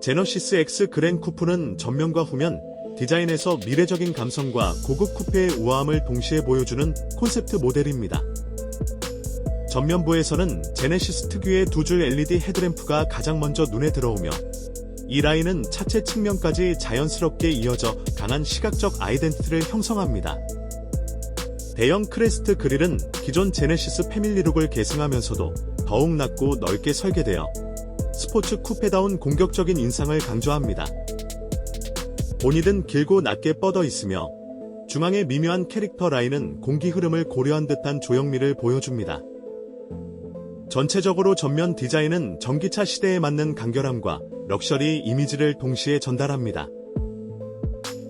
제너시스 X 그랜 쿠프는 전면과 후면, 디자인에서 미래적인 감성과 고급 쿠페의 우아함을 동시에 보여주는 콘셉트 모델입니다. 전면부에서는 제네시스 특유의 두 줄 LED 헤드램프가 가장 먼저 눈에 들어오며 이 라인은 차체 측면까지 자연스럽게 이어져 강한 시각적 아이덴티티를 형성합니다. 대형 크레스트 그릴은 기존 제네시스 패밀리룩을 계승하면서도 더욱 낮고 넓게 설계되어 스포츠 쿠페다운 공격적인 인상을 강조합니다. 보닛은 길고 낮게 뻗어 있으며 중앙의 미묘한 캐릭터 라인은 공기 흐름을 고려한 듯한 조형미를 보여줍니다. 전체적으로 전면 디자인은 전기차 시대에 맞는 간결함과 럭셔리 이미지를 동시에 전달합니다.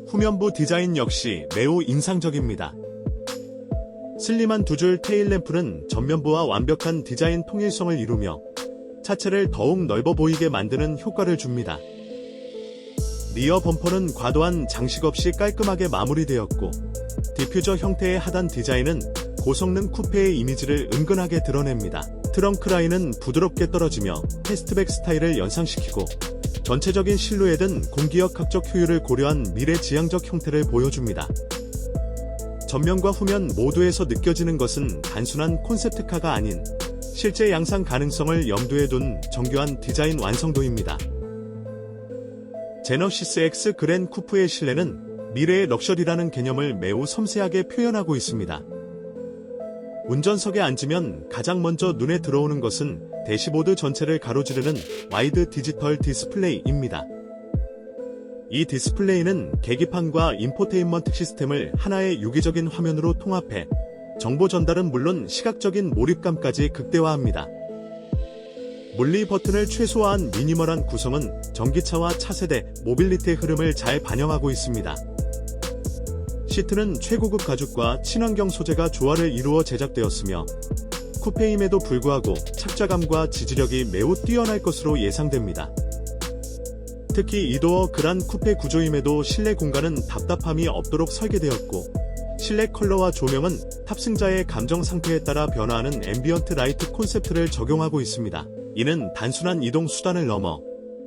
후면부 디자인 역시 매우 인상적입니다. 슬림한 두 줄 테일 램프는 전면부와 완벽한 디자인 통일성을 이루며 차체를 더욱 넓어 보이게 만드는 효과를 줍니다. 리어 범퍼는 과도한 장식 없이 깔끔하게 마무리되었고 디퓨저 형태의 하단 디자인은 고성능 쿠페의 이미지를 은근하게 드러냅니다. 트렁크 라인은 부드럽게 떨어지며 패스트백 스타일을 연상시키고 전체적인 실루엣은 공기역학적 효율을 고려한 미래지향적 형태를 보여줍니다. 전면과 후면 모두에서 느껴지는 것은 단순한 콘셉트카가 아닌 실제 양상 가능성을 염두에 둔 정교한 디자인 완성도입니다. 제너시스 X 그랜 쿠프의 실내는 미래의 럭셔리라는 개념을 매우 섬세하게 표현하고 있습니다. 운전석에 앉으면 가장 먼저 눈에 들어오는 것은 대시보드 전체를 가로지르는 와이드 디지털 디스플레이입니다. 이 디스플레이는 계기판과 인포테인먼트 시스템을 하나의 유기적인 화면으로 통합해 정보 전달은 물론 시각적인 몰입감까지 극대화합니다. 물리 버튼을 최소화한 미니멀한 구성은 전기차와 차세대 모빌리티의 흐름을 잘 반영하고 있습니다. 시트는 최고급 가죽과 친환경 소재가 조화를 이루어 제작되었으며 쿠페임에도 불구하고 착자감과 지지력이 매우 뛰어날 것으로 예상됩니다. 특히 이도어 그란 쿠페 구조임에도 실내 공간은 답답함이 없도록 설계되었고 실내 컬러와 조명은 탑승자의 감정 상태에 따라 변화하는 앰비언트 라이트 콘셉트를 적용하고 있습니다. 이는 단순한 이동 수단을 넘어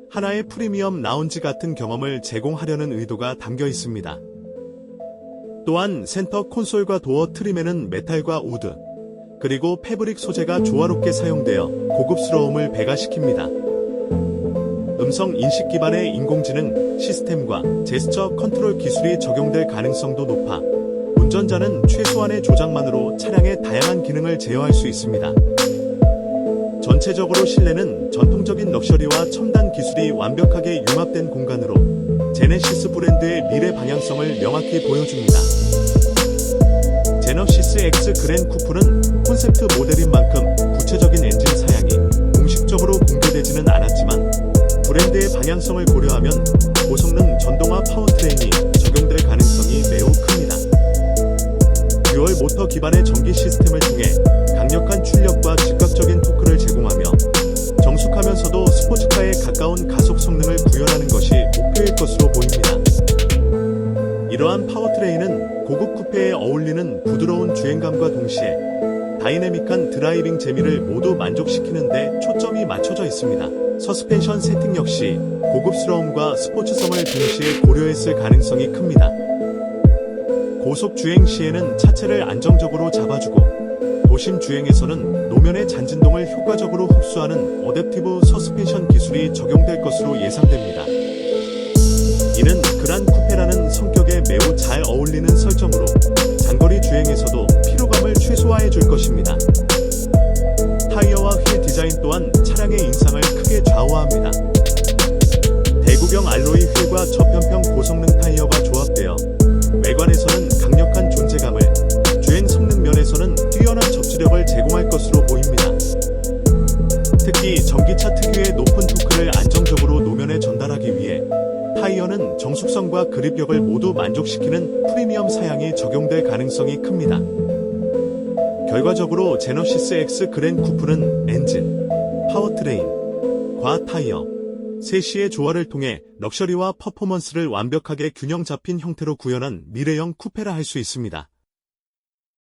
하나의 프리미엄 라운지 같은 경험을 제공하려는 의도가 담겨 있습니다. 또한 센터 콘솔과 도어 트림에는 메탈과 우드, 그리고 패브릭 소재가 조화롭게 사용되어 고급스러움을 배가시킵니다. 음성 인식 기반의 인공지능 시스템과 제스처 컨트롤 기술이 적용될 가능성도 높아 운전자는 최소한의 조작만으로 차량의 다양한 기능을 제어할 수 있습니다. 전체적으로 실내는 전통적인 럭셔리와 첨단 기술이 완벽하게 융합된 공간으로 제네시스 브랜드의 미래 방향성을 명확히 보여줍니다. 제너시스 X 그랜 쿠프는 콘셉트 모델인 만큼 구체적인 엔진 사양이 공식적으로 공개되지는 않았지만 브랜드의 방향성을 고려하면 고성능 전동화 파워트레인이 기반의 전기 시스템을 통해 강력한 출력과 즉각적인 토크를 제공하며 정숙하면서도 스포츠카에 가까운 가속 성능을 구현하는 것이 목표일 것으로 보입니다. 이러한 파워트레인은 고급 쿠페에 어울리는 부드러운 주행감과 동시에 다이내믹한 드라이빙 재미를 모두 만족시키는데 초점이 맞춰져 있습니다. 서스펜션 세팅 역시 고급스러움과 스포츠성을 동시에 고려했을 가능성이 큽니다. 고속 주행 시에는 차체를 안정적으로 잡아주고 도심 주행에서는 노면의 잔진동을 효과적으로 흡수하는 어댑티브 서스펜션 기술이 적용될 것으로 예상됩니다. 이는 그란 쿠페라는 성격에 매우 잘 어울리는 설정으로 장거리 주행에서도 피로감을 최소화해 줄 것입니다. 타이어와 휠 디자인 또한 차량의 인상을 크게 좌우합니다. 대구경 알로이 휠과 저편평 고성능 타이어가 조합되어 외관에서는 접지력을 제공할 것으로 보입니다. 특히 전기차 특유의 높은 토크를 안정적으로 노면에 전달하기 위해 타이어는 정숙성과 그립력을 모두 만족시키는 프리미엄 사양이 적용될 가능성이 큽니다. 결과적으로 제너시스 X 그랜 쿠프는 엔진, 파워트레인, 과 타이어, 세시의 조화를 통해 럭셔리와 퍼포먼스를 완벽하게 균형 잡힌 형태로 구현한 미래형 쿠페라 할 수 있습니다.